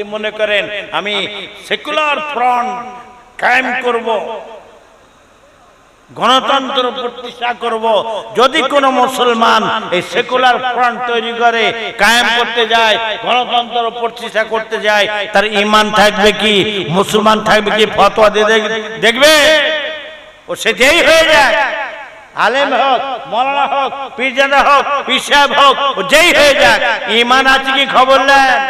যদি মনে করেন, আমি সেকুলার ফ্রন্ট কায়েম করব, গণতন্ত্র প্রতিষ্ঠা করব, যদি কোন মুসলমান এই সেকুলার ফ্রন্ট তৈরি করে, কায়েম করতে যায়, গণতন্ত্র প্রতিষ্ঠা করতে যায়, তার ইমান থাকবে কি, মুসলমান থাকবে কি, ফতোয়া দিয়ে দেখবে? ও সেটাই হয়ে যায়। আলেম হোক, মৌলানা হোক, পীরজাদা হোক, পীর সাহেব হোক যেই হয়ে যাক ইমান আছে কি খবর নেন?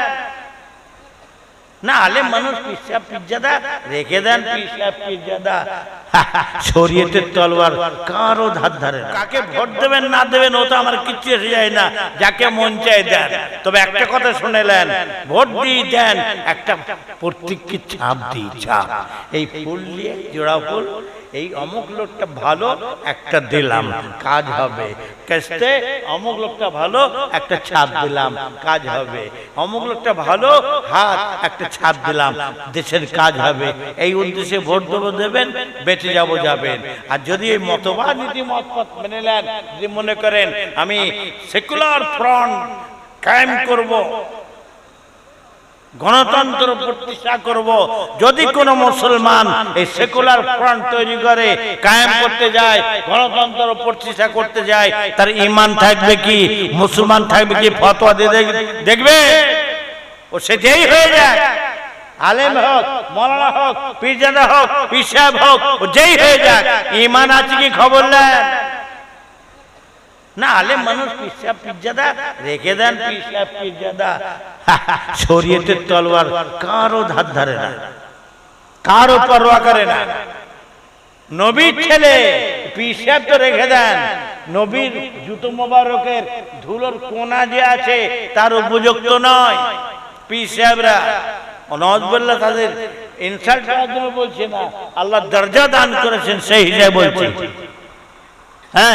না আলেম মানুষ পিসাব পিজ্জাদা রেখে দেন। পিসাব পিজ্জাদা। শরীয়তের তলোয়ার কারও ধার ধারে। কাকে ভোট দেবেন না দেবেন ও তো আমার কিচ্ছু এসে যায় না। যাকে মন চাই দেন। তবে একটা কথা শুনেলেন ভোট দিয়ে দেন। একটা প্রত্যেককে ছাপ দিই ছাপ। এই ফুল দিয়ে জোড়া ফুল এই অমুক লোকটা ভালো, একটা দিলাম, কাজ হবে। কেস্তে অমুক লোকটা ভালো, একটা ছাপ দিলাম, কাজ হবে। অমুক লোকটা ভালো, হাত, একটা ছাপ দিলাম, দেশের কাজ হবে। এই উদ্দেশ্যে ভোট দেবো, দেবেন, বেঁচে যাব, যাবেন। আর যদি এই মতবাদ নীতি মত মেনে নেন, যদি মনে করেন, আমি সেকুলার ফ্রন্ট কায়েম করব গণতন্ত্র প্রতিষ্ঠা করব। যদি কোন মুসলমান এই সেকুলার ফ্রন্ট তৈরি করে কায়েম করতে যায় গণতন্ত্র প্রতিষ্ঠা করতে যায় তার ইমান থাকবে কি? মুসলমান থাকবে কি? ফতোয়া দিয়ে দেখবে? ও সেটাই হয়ে যায় আলেম হোক মৌলানা হোক পীরজাদা হোক পীর সাহেব হোক ও যেই হয়ে যাক। ইমান আছে কি খবর নেন? না আলেম মানুষ পিসাব পিজ্জাদা, রেখে দেন পিসাব পিজ্জাদা। শরীয়তের তলোয়ার কারও ধার ধারে না, কারও পরোয়া করে না। নবীর ছেলে পিসাব তো রেখে দেন, নবীর জুতো মোবারকের ধুলোর কোনা যে আছে তার উপযুক্ত নয়। পিসাবরা নজবুল্লাহ তাদের ইনসাল্ট করার জন্য বলছে না, আল্লাহ দরজা দান করেছেন সেই হিসাবে বলছে। হ্যাঁ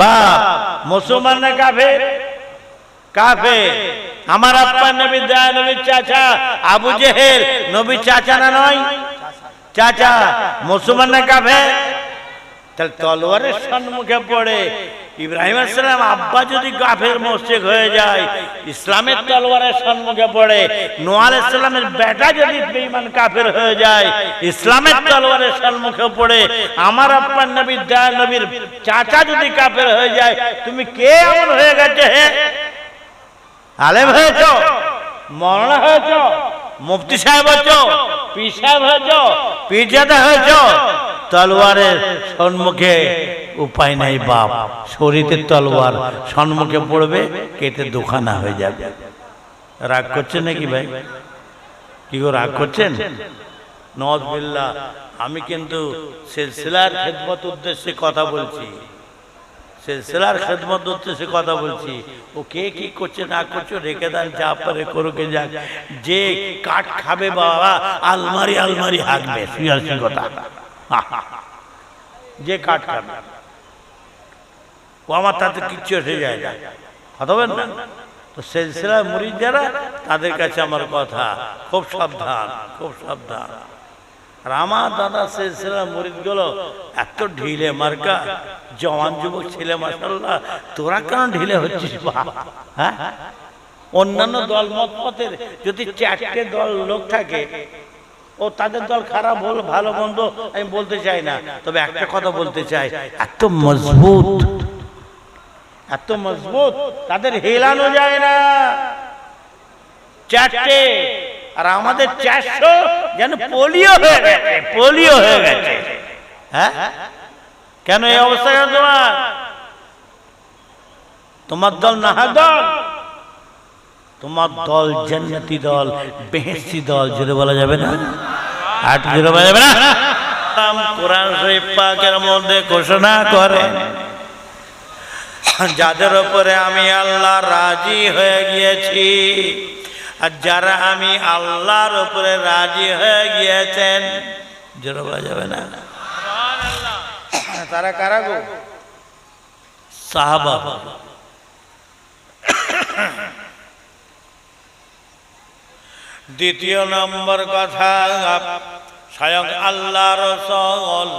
বাপ, মুসলমান না কাফে আমার আব্বা নবী, দয়া নবীর চাচা, আবু জেহেল নবীর চাচা না নয়? চাচা, মুসলমান না তাহলে তলোয়ারের সম্মুখে পড়ে। ইব্রাহিম আসসালাম আব্বা যদি কাফের মসজিদ হয়ে যায়, ইসলামের তলোয়ারের সম্মুখে পড়ে নোয়াল ইসলামের বেটা যদি বেঈমান কাফের হয়ে যায়, ইসলামের তলোয়ারের সম্মুখে পড়ে, আমার আব্বার নবী, দয়া নবীর চাচা যদি কাফের হয়ে যায়, তুমি কে এমন হয়ে গেছে হে? আলেম হয়েছ? মরনা হয়েছ? মুফতি সাহেব হয়েছ পীর সাহেব হয়েছ? পীরজাদা হয়েছ? তলোয়ারের সম্মুখে উপায় নাই বাপ। শরীরের তলোয়ার সম্মুখে পড়বে কেটে দোকানা হয়ে যাবে। রাগ করছেন নাকি ভাই? কি গো রাগ করছেন? নজবিল্লা আমি কিন্তু সিলসিলার খেদমত উদ্দেশ্যে কথা বলছি। সিলসিলার খেদমত উদ্দেশ্যে কথা বলছি। ও কে কি করছে, না করছে, রেখে দেন, যা পারে করুকে যাক। যে কাঠ খাবে বাবা, আলমারি আলমারি হাঁকবে শুয়াশি কথা। যে কাঠ খাবে। ও আমার তাতে কিচ্ছু এসে যায় না। কথা বলেন না? তো সিলসিলার মুরিদ যারা তাদের কাছে আমার কথা। খুব সাবধান খুব সাবধান। আর আমার দাদা সিলসিলার মুরিদগুলো এত ঢিলে মার্কা। জওয়ান যুবক ছেলে মাসাল্লাহ তোরা কেন ঢিলে হচ্ছিস হ্যাঁ? অন্যান্য দল মত পথের যদি চারটে দল লোক থাকে, ও তাদের দল খারাপ হল, ভালো, মন্দ, আমি বলতে চাই না। তবে একটা কথা বলতে চাই, এত মজবুত এত মজবুত, তাদের হেলানো যায় না। চারটে, আর আমাদের চারশো যেন পোলিও হয়ে গেছে, পোলিও হয়ে গেছে। হ্যাঁ? কেন এই অবস্থা কেন তোমার তোমার দল নাহা দল। তোমার দল জান্নাতি দল বেহেশতি দল জোরে বলা যাবে না? একটু জোরে বলা যাবে না? কোরআন শরীফ পাকের মধ্যে ঘোষণা করে। যাদের উপরে আমি আল্লাহ রাজি হয়ে গিয়েছি আর যারা আমি আল্লাহর উপরে রাজি হয়ে গিয়েছেন জোরে বলা যাবে না? তারা কারা গো? সাহাবা। দ্বিতীয় নম্বর কথা স্বয়ং আল্লাহ রসল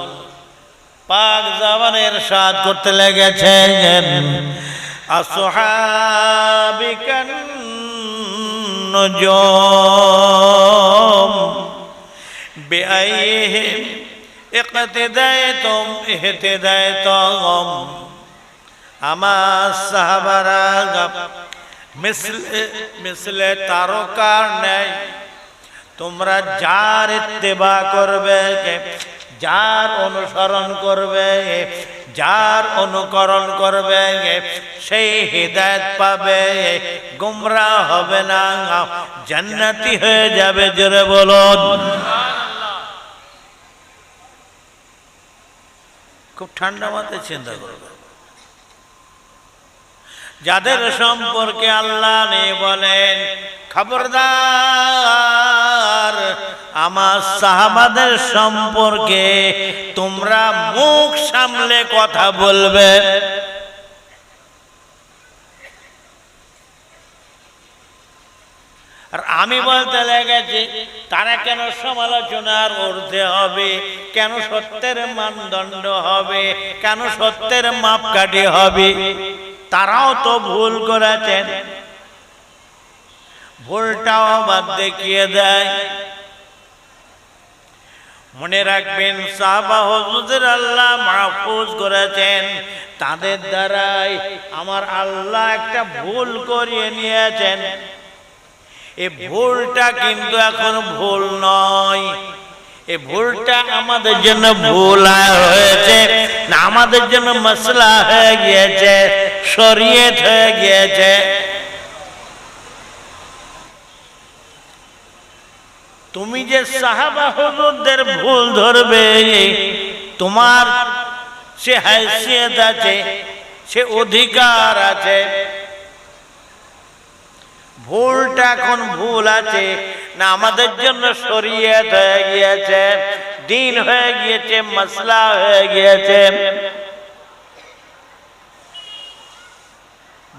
পাক জাবানের সাদ করতে লেগেছেন। আসহাবিকান নজম বেআইহিম আমার সাহাবারা তারকার তোমরা যার ইত্তেবা করবে, যার অনুসরণ করবে, যার অনুকরণ করবে, সেই হৃদায়ত পাবে। গুমরা হবে না, জান্নাতি হয়ে যাবে, জোরে বলুন। খুব ঠান্ডা মাথায় চিন্তা করবে যাদের সম্পর্কে আল্লাহ নেই বলেন, খবরদার, আমার সাহাবাদের সম্পর্কে তোমরা মুখ সামলে কথা বলবে। আর আমি বলতে লেগেছি তারা কেন সমালোচনার ঊর্ধ্বে হবে? কেন সত্যের মানদণ্ড হবে? কেন সত্যের মাপকাঠি হবে? তারাও তো ভুল করেছেন। ভুলটাও বাদ দেখিয়ে দেয়। মনে রাখবেন সাহাবা হজুদের আল্লাহ মাহফুজ করেছেন। তাদের দ্বারাই আমার আল্লাহ একটা ভুল করিয়ে নিয়েছেন। এই ভুলটা কিন্তু এখন ভুল নয়। এই ভুলটা আমাদের জন্য ভুল হয়েছে, না আমাদের জন্য মশলা হয়ে গিয়েছে, শরীয়ত হয়ে গিয়েছে। তুমি যে সাহাবা হুজুরদের ভুল ধরবে, তোমার সে হাইসিয়ত আছে, সে অধিকার আছে ভুলটা এখন ভুল আছে। না, আমাদের জন্য শরীয়ত হয়ে গিয়েছে, দিন হয়ে গিয়েছে, মশলা হয়ে গিয়েছে।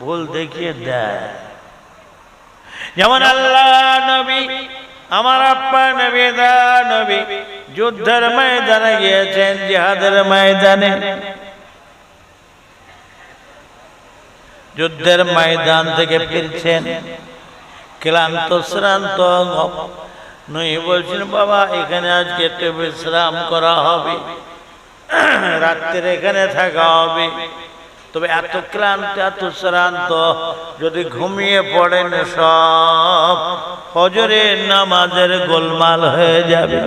ভুল দেখিয়ে দেয়। যেমন আল্লাহ নবী, আমার আপ্পা নবী, দা নবী যুদ্ধের ময়দানে গিয়েছেন, জিহাদের ময়দানে। যুদ্ধের ময়দান থেকে ফিরছেন। ক্লান্ত, শ্রান্ত নই বলছেন, বাবা, এখানে আজকে একটু বিশ্রাম করা হবে। রাত্রের এখানে থাকা হবে। তবে এত ক্লান্ত, এত শ্রান্ত, যদি ঘুমিয়ে পড়েন সব হজরের নামাজের গোলমাল হয়ে যাবে।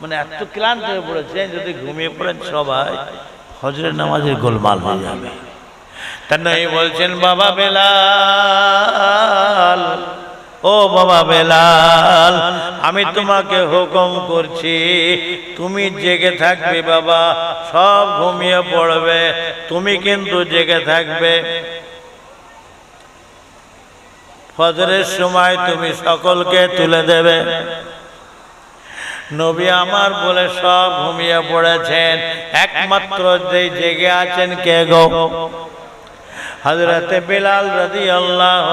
মানে এত ক্লান্ত হয়ে পড়েছেন, যদি ঘুমিয়ে পড়েন সবাই হজরের নামাজের গোলমাল হয়ে যাবে। তার বলছেন বাবা বেলাল ও বাবা বেলাল আমি তোমাকে হুকুম করছি তুমি জেগে থাকবে বাবা সব ঘুমিয়ে পড়বে তুমি কিন্তু জেগে থাকবে। ফজরের সময় তুমি সকলকে তুলে দেবে। নবী আমার বলে সব ঘুমিয়ে পড়েছেন। একমাত্র যে জেগে আছেন কে গো? হজরতে বিলাল রাদি আল্লাহ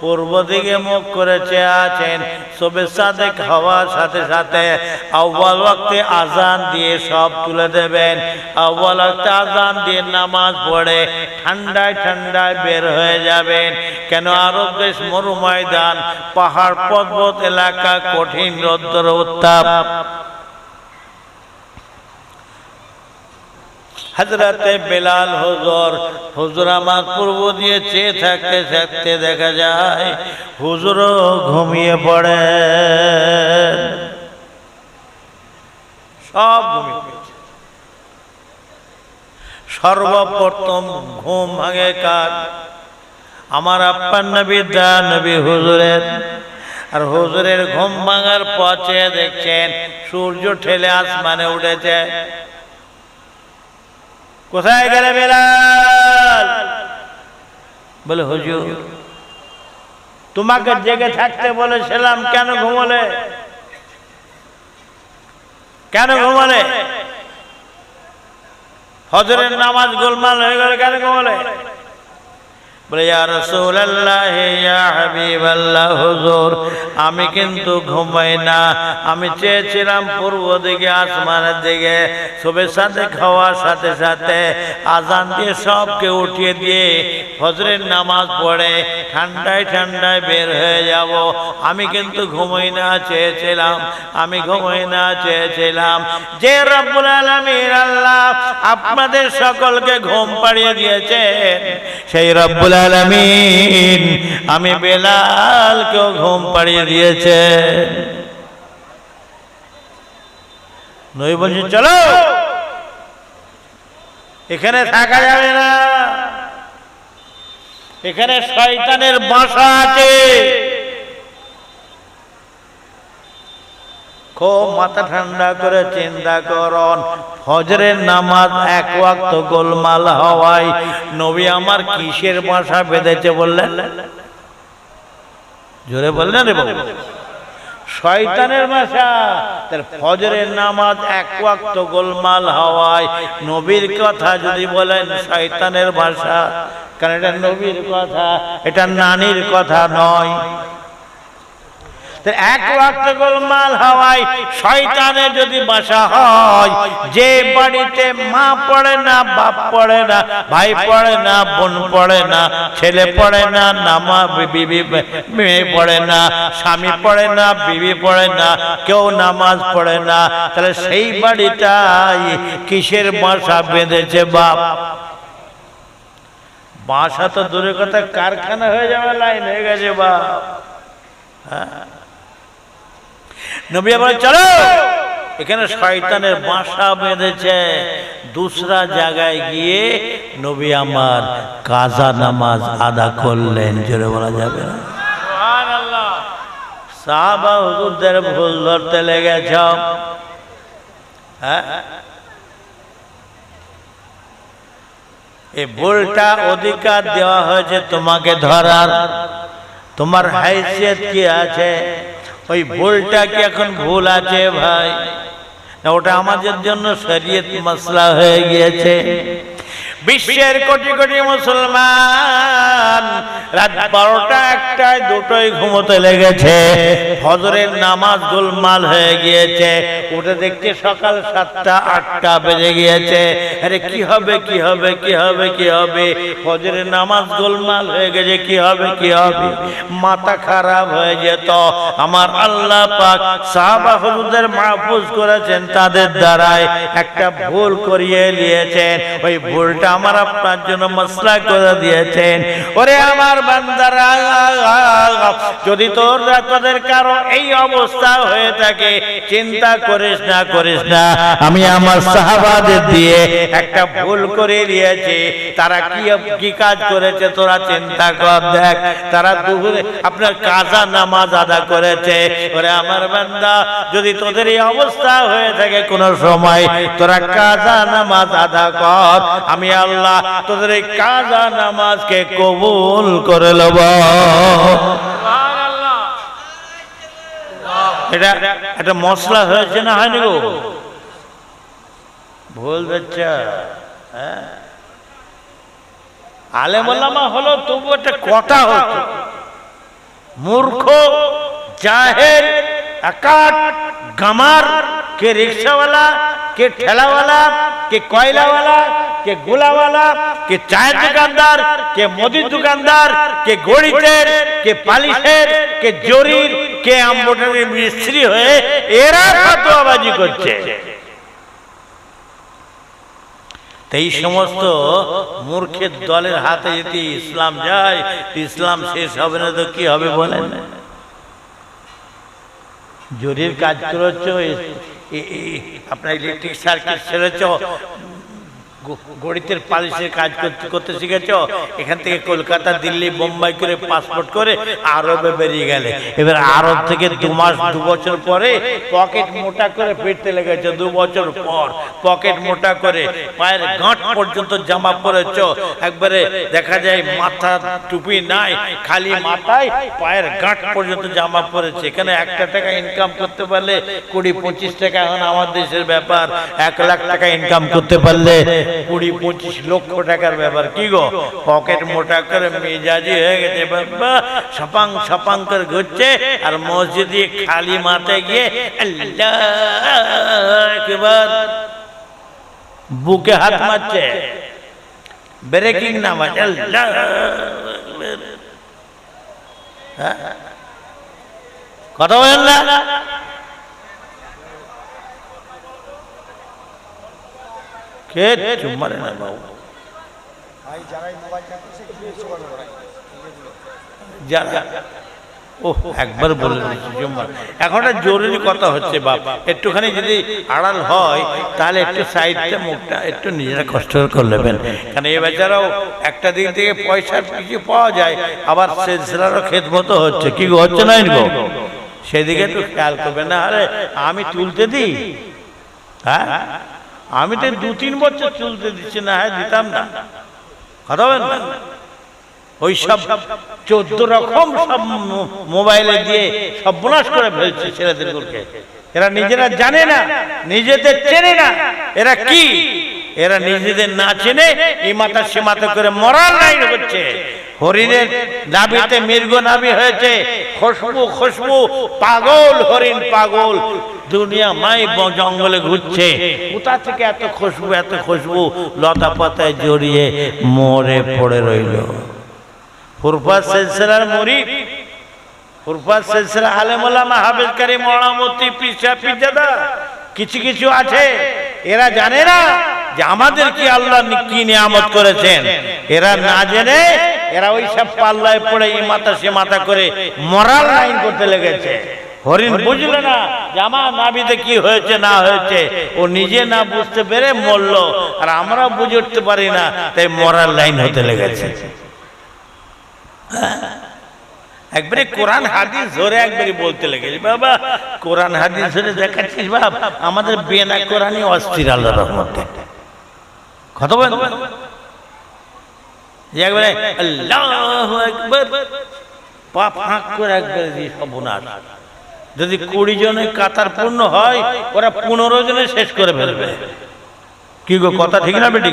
পূর্ব দিকে মুখ করেছে, আছেন। সবে সাদেক হওয়ার সাথে সাথে আউ্বাল ওয়াক্তে আজান দিয়ে সব তুলে দেবেন। আউ্বাল ওয়াক্তে আজান দিয়ে নামাজ পড়ে ঠান্ডায় ঠান্ডায় বের হয়ে যাবেন। কেন আরব দেশ মরু ময়দান, পাহাড় পর্বত এলাকা কঠিন রৌদ্র উত্তাপ। হাজরাতে বেলাল হুজুর হুজুর আমার পূর্ব দিয়ে চেয়ে থাকতে থাকতে দেখা যায়, হুজুরও ঘুমিয়ে পড়ে। সব সর্বপ্রথম ঘুম ভাঙে কার? আমার আপ্পার নবী, দা নবী হুজুরের। আর হুজুরের ঘুম ভাঙার পচে দেখছেন, সূর্য ঠেলে আসমানে উঠেছে। কোথায় গেলে বেলাল? বলে হুজুর তোমাকে জেগে থাকতে বলেছিলাম কেন ঘুমলে? কেন ঘুমলে? হজরের নামাজ গোলমাল হয়ে গেল কেন ঘুমালে? আমি কিন্তু ঘুমাই না। আমি চেয়েছিলাম পূর্ব দিকে, আসমানের দিকে সবের সাথে, খাওয়ার সাথে সাথে আজান দিয়ে সবকে উঠিয়ে দিয়ে ফজরের নামাজ পড়ে, ঠান্ডায় ঠান্ডায় বের হয়ে যাব। আমি কিন্তু ঘুমাই না, চেয়েছিলাম। আমি ঘুমাই না, চেয়েছিলাম। যে রব্বুল আলামিন আল্লাহ আপনাদের সকলকে ঘুম পাড়িয়ে দিয়েছে সেই রব্বুল আলামিন। আমি বেলালকেও ঘুম পাড়িয়ে দিয়েছে। নই বলছি, চলো। এখানে থাকা যাবে না। এখানে শয়তানের বাসা আছে। খুব মাথা ঠান্ডা করে চিন্তা করন। ফজরের নামাজ এক ওয়াক্ত গোলমাল হওয়ায় নবী আমার কিসের বাসা বেঁধেছে বললেন? জোরে বললেন রে বাবু। শয়তানের বাসা তার ফজরের নামাজ এক ওয়াক্ত গোলমাল হওয়ায় নবীর কথা যদি বলেন শয়তানের ভাষা, কারণ এটা নবীর কথা, এটা নানির কথা নয়। এক ওয়াক্ত গোলমাল হওয়ায় শয়তানের যদি বাসা হয়, যে বাড়িতে মা পড়ে না, বাপ পড়ে না, ভাই পড়ে না, বোন পড়ে না, ছেলে পড়ে না নামা বিবি, মেয়ে পড়ে না, স্বামী পড়ে না, বিবি পড়ে না, কেউ নামাজ পড়ে না, তাহলে সেই বাড়িটাই কিসের বাসা বেঁধেছে বাপ? বাসা তো দূরের কথা, কারখানা হয়ে যাবে লাইন হয়ে গেছে বাপ। হ্যাঁ? নবী বলে চলো! এখানে শয়তানের বাসা বেঁধেছে। দুসরা জায়গায় গিয়ে নবী আমার কাজা নামাজ আদা করলেন। জোরে বলা যাবে না? সাহাবা হুজুরদের ভুল ধরতে লেগেছ। হ্যাঁ? এই ভুলটা অধিকার দেওয়া হয়েছে তোমাকে ধরার। তোমার হাইসিয়ত কি আছে? ওই ভুলটা কি এখন ভুল আছে ভাই? না ওটা আমাদের জন্য শরীয়ত মশলা হয়ে গিয়েছে। বিশ্বের কোটি কোটি মুসলমান, রাত বারোটা একটায় দুটোই ঘুমোতে লেগেছে। ফজরের নামাজ গোলমাল হয়ে গিয়েছে। উঠে দেখতে সকাল সাতটা, আটটা বেজে গিয়েছে। আরে কি হবে কি হবে কি হবে কি হবে? ফজরের নামাজ গোলমাল হয়ে গেছে, কি হবে কি হবে? মাথা খারাপ হয়ে যেত। আমার আল্লাহ পাক সাহাবা হলুদের মাহফুজ করেছেন তাদের দ্বারাই একটা ভুল করিয়ে নিয়েছেন। ওই ভুলটা আমার আপনার জন্য মশলা করে দিয়েছেন। ওরে আমার বান্দারা, যদি তোর তোদের কারও এই অবস্থা হয়ে থাকে, চিন্তা করিস না করিস না। আমি আমার সাহাবাদের দিয়ে একটা ভুল করে দিয়েছি। তারা কি কি কাজ করেছে তোরা চিন্তা কর, দেখ। তারা দুপুরে আপনার কাজা নামাজ আদা করেছে। ওরে আমার বান্দা, যদি তোদের এই অবস্থা হয়ে থাকে কোন সময়, তোরা কাজা নামাজ আদা কর। আমি আল্লাহ তোদের এই কাজা নামাজকে কবুল করে লব এটা একটা মশলা হয়েছে না হয়নি গো? ভুল বাচ্চা হ্যাঁ। আলেমা হলো তবু একটা কথা হতো মূর্খ জাহের একাট গামার কে রিক্সাওয়ালা কে ঠেলাওয়ালা, কে কয়লাওয়ালা, কে গোলাওয়ালা, কে চায়ের দোকানদার, কে মুদির দোকানদার, কে গড়িতের কে পালিশের, কে জরির, কে আম্বটারির মিস্ত্রি হয়ে এরা ফতোয়াবাজি করছে। এই সমস্ত মূর্খের দলের হাতে যদি ইসলাম যায় ইসলাম শেষ হবে না তো কি হবে বলেন? জরির কাজ করেছ আপনার ইলেকট্রিক সার্কিট ছেড়েছ। গ- গণিতের পালিশের কাজ করতে করতে শিখেছ? এখান থেকে কলকাতা, দিল্লি, বোম্বাই করে পাসপোর্ট করে আরবে বেরিয়ে গেলে। এবার আরব থেকে দু মাস, দু বছর পরে পকেট মোটা করে ফিরতে লেগেছে, দু বছর পর। পকেট মোটা করে পায়ের গাঁট পর্যন্ত জামা পরেছ। একবারে দেখা যায় মাথা টুপি নাই, খালি মাথায় পায়ের গাঁট পর্যন্ত জামা পরেছে। এখানে একটা টাকা ইনকাম করতে পারলে কুড়ি পঁচিশ টাকা এখন আমার দেশের ব্যাপার। এক লাখ টাকা ইনকাম করতে পারলে কুড়ি পঁচিশ লক্ষ টাকার ব্যাপার। কি গো? পকেট মোটা করে মেজাজি হয়ে গেছে, বাবা। সপাং সপাং করে ঘুরছে আর মসজিদে খালি মাথায় গিয়ে একবার বুকে হাত মারছে। ব্রেকিং আল্লাহ হ্যাঁ? কথা বলেন না? চুপ মারে না বাবু। একবার বলে এখন জরুরি কথা হচ্ছে বাপ, একটুখানি যদি আড়াল হয়, তাহলে একটু সাইডটা মুখটা একটু নিজেরা কষ্ট করে নেবেন। কারণ এ বেচারাও একটা দিক থেকে পয়সার কিছু পাওয়া যায়, আবার সেলসেলারও খেত মতো হচ্ছে। কি হচ্ছে না সেদিকে একটু খেয়াল করবেন। না আরে, আমি তুলতে দিই। হ্যাঁ? আমি তো দু তিন বছর চলতে দিচ্ছি না হ্যাঁ দিতাম না। কথা বলেন না ওই সব চোদ্দ রকম সব মোবাইলে দিয়ে সব বোনাস করে ফেলছে ছেলেদেরকে এরা নিজেরা জানে না নিজেদের চেনে না এরা কি? এরা নিজেদের না চেনে এই মাথা সে মাথা করে মরার লাইন হচ্ছে। হরিণের নাভিতে মৃগ নাভি হয়েছে। খুশবু খুশবু, পাগল হরিণ, পাগল। দুনিয়া মাই জঙ্গলে ঘুরছে। কোথা থেকে এত খুশবু এত খুশবু? লতা পাতায় জড়িয়ে মরে পড়ে রইল। ফুরফাত সিলসিলার মুরিদ ফুরফাত সিলসিলা আলেমুল্লামা হাফেজ কারি মৌলামতি পিসা পিজাদা কিছু কিছু আছে। এরা জানে না যে আমাদের কি আল্লাহ কি নিয়ামত করেছেন। এরা না জেনে এরা ওই সব পাল্লায় পড়ে এই মাথা সে মাথা করে মরাল লাইন করতে লেগেছে। হরিণ বুঝলো না যে আমার নাবিতে কি হয়েছে না হয়েছে। ও নিজে না বুঝতে পেরে মরল। আর আমরা বুঝে উঠতে পারি না তাই মরার লাইন হতে লেগেছে। একবারে কোরআন হাদিস ধরে একবারে বলতে লেগেছে। বাবা কোরআন হাদিস ধরে দেখাচ্ছিস বাপ আমাদের বেনা কোরআনই অস্থির আল্লাহ রহমতে। কথা বলেন? একবারে আল্লাহ একবার পা ফাঁক করে একবারে দিয়ে সর্বনাশ যদি কুড়ি জনের কাতার পূর্ণ হয় ওরা পনেরো জনে শেষ করে ফেলবে। কি গো কথা ঠিক না বেটি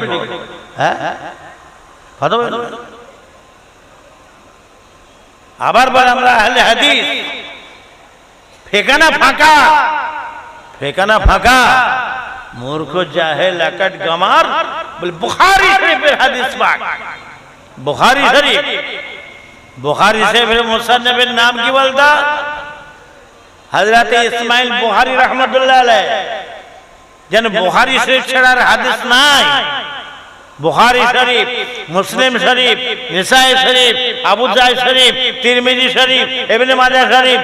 হ্যাঁ? আবার বল আমরা আহলে হাদিস। ফেকানা ফাঁকা। ফেকানা ফাঁকা। মূর্খ জাহেল একাট গামার। বলে বুখারি শরীফের হাদিস পাক। বুখারি শরীফ। বুখারি শরীফের মুসান্নফের নাম কি বলতা? হযরত ইসমাইল বুখারী রাহমাতুল্লাহ যেন বুখারি শরীফ ছাড়া আর হাদিস নাই। বুখারী শরীফ মুসলিম শরীফ নিসাই শরীফ আবু জাই শরীফ তিরমিজি শরীফ ইবনে মাজাহ শরীফ।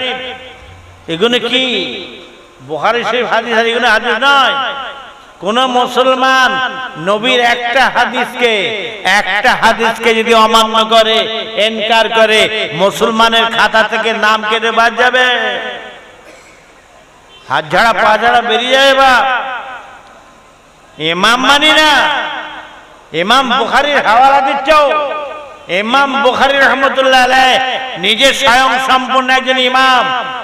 এগুলো কি? বুখারী শরীফ হাদিস এগুলো হাদিস নয় কোন মুসলমান নবীর একটা হাদিসকে একটা হাদিসকে যদি অমান্য করে, এনকার করে, মুসলমানের খাতা থেকে নাম কেটে বাদ যাবে। হাত ঝাড়া, পা ঝাড়া বেরিয়ে যাবে বা। ইমাম মানি না। ইমাম বুখারির হাওয়ালা দিচ্ছ ইমাম বুখারী রহমতুল্লাহ আলাইহ নিজে স্বয়ং সম্পূর্ণ একজন ইমাম,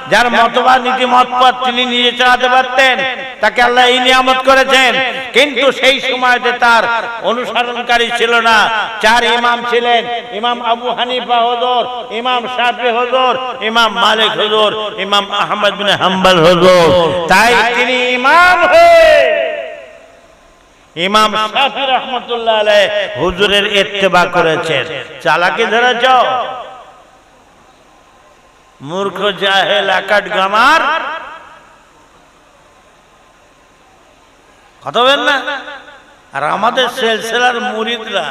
যার মতবাদ নীতি মতপথ তিনি নিজে চালাতে পারতেন। তাকে আল্লাহ এই নিয়ামত করেছেন। কিন্তু সেই সময়তে তার অনুসরণকারী ছিল না। চার ইমাম ছিলেন। ইমাম আবু হানিফা হজর, ইমাম শাফি হজর, ইমাম মালিক হজর, ইমাম আহমদ বিন হাম্বল হজর। তাই তিনি ইমাম হয়ে ইমাম শাফি রহমতুল্লাহ আলাইহ হুজুরের ইত্তেবা করেছেন। চালাকি ধরেছ? মূর্খ জাহেল আকাট গামার কথা বলেন না। আর আমাদের সেলসেলার মুরিদরা,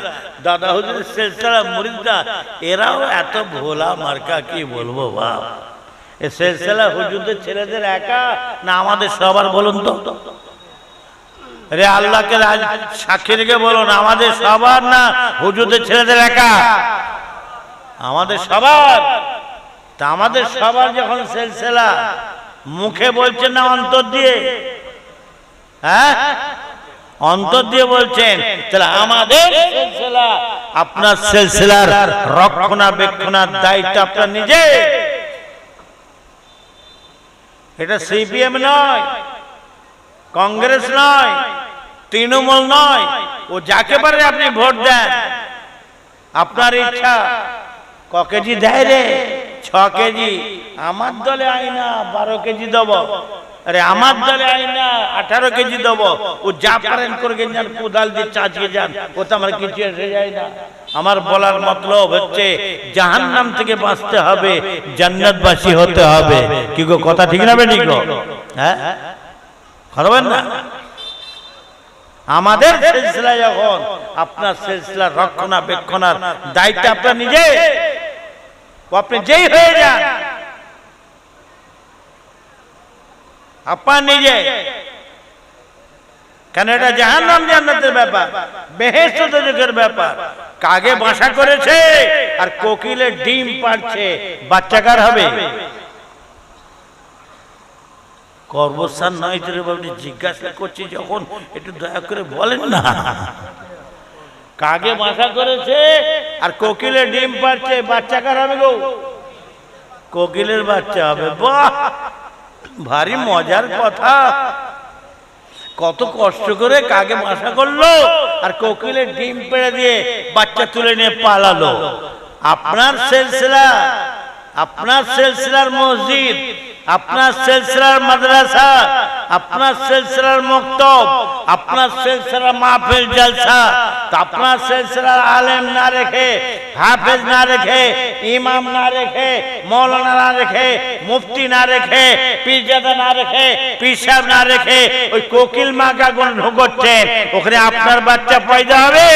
দাদা হুজুরের সেলসেলার মুরিদরা, এরাও এত ভোলা মার্কা, কি বলব বাপ? এ সেলসেলা হুজুরদের ছেলেদের একা না আমাদের সবার বলুন তো? রে আল্লাহকে সাক্ষী রেখে বলুন, আমাদের সবার না হুজুরদের ছেলেদের একা? আমাদের সবার। তা আমাদের সবার যখন সেলসেলা মুখে বলছেন না অন্তর দিয়ে হ্যাঁ? অন্তর দিয়ে বলছেন, তাহলে আমাদের আপনার সিলসিলার রক্ষণাবেক্ষণার দায়িত্ব আপনার নিজে। এটা সিপিএম নয়, কংগ্রেস নয়, তৃণমূল নয়, ও যাকে পারে আপনি ভোট দেন। আপনার ইচ্ছা, ক কেজি দেয় রে? ছ কেজি। আমার দলে আইনা বারো কেজি দেব। আরে আমার দলে আইনা আঠারো কেজি দেব। ও যা পারেন করে যান কোদাল দিয়ে চাচিয়ে যান ও তো আমার কিছু এসে যায় না। আমার বলার মতলব হচ্ছে জাহান নাম থেকে বাঁচতে হবে জান্নাতবাসী হতে হবে। কি গো কথা ঠিক না বেটি গো? হ্যাঁ? বলেন না? আমাদের সিলসিলা যখন আপনার সিলসিলার রক্ষণাবেক্ষণার দায়িত্ব আপনার নিজে আপনি যেই হয়ে যান আপনার নিজে। কেন এটা জাহান্নাম জান্নাতের ব্যাপার? বেহেস্ত দুজকের ব্যাপার। কাগে বাসা করেছে? আর কোকিলের ডিম পাড়ছে। বাচ্চাকার হবে? কর্মস্থান নয় তো রে বাবু জিজ্ঞাসা করছি যখন একটু দয়া করে বলেন না। কাগে বাসা করেছে? আর কোকিলের ডিম পাচ্ছে বাচ্চা কার হবে গো? কোকিলের বাচ্চা হবে। বাহ! ভারী মজার কথা। কত কষ্ট করে কাকে বাসা করল? আর কোকিলের ডিম পেড়ে দিয়ে বাচ্চা তুলে নিয়ে পালালো। আপনার সিলসিলা আপনার সিলসিলার মসজিদ। আপনার সিলসিলার মাদ্রাসা, আপনার সিলসিলার মক্তব, আপনার সিলসিলার মাহফিল জলসা, তো আপনার সিলসিলার আলেম না রেখে, হাফেজ না রেখে, ইমাম না রেখে, মৌলানা না রেখে, মুফতি না রেখে, পীরজাদা না রেখে পিসাব না রেখে, ওই কোকিল মাকা গুণ ঢুকচ্ছেন ওখানে আপনার বাচ্চা পয়দা হবে।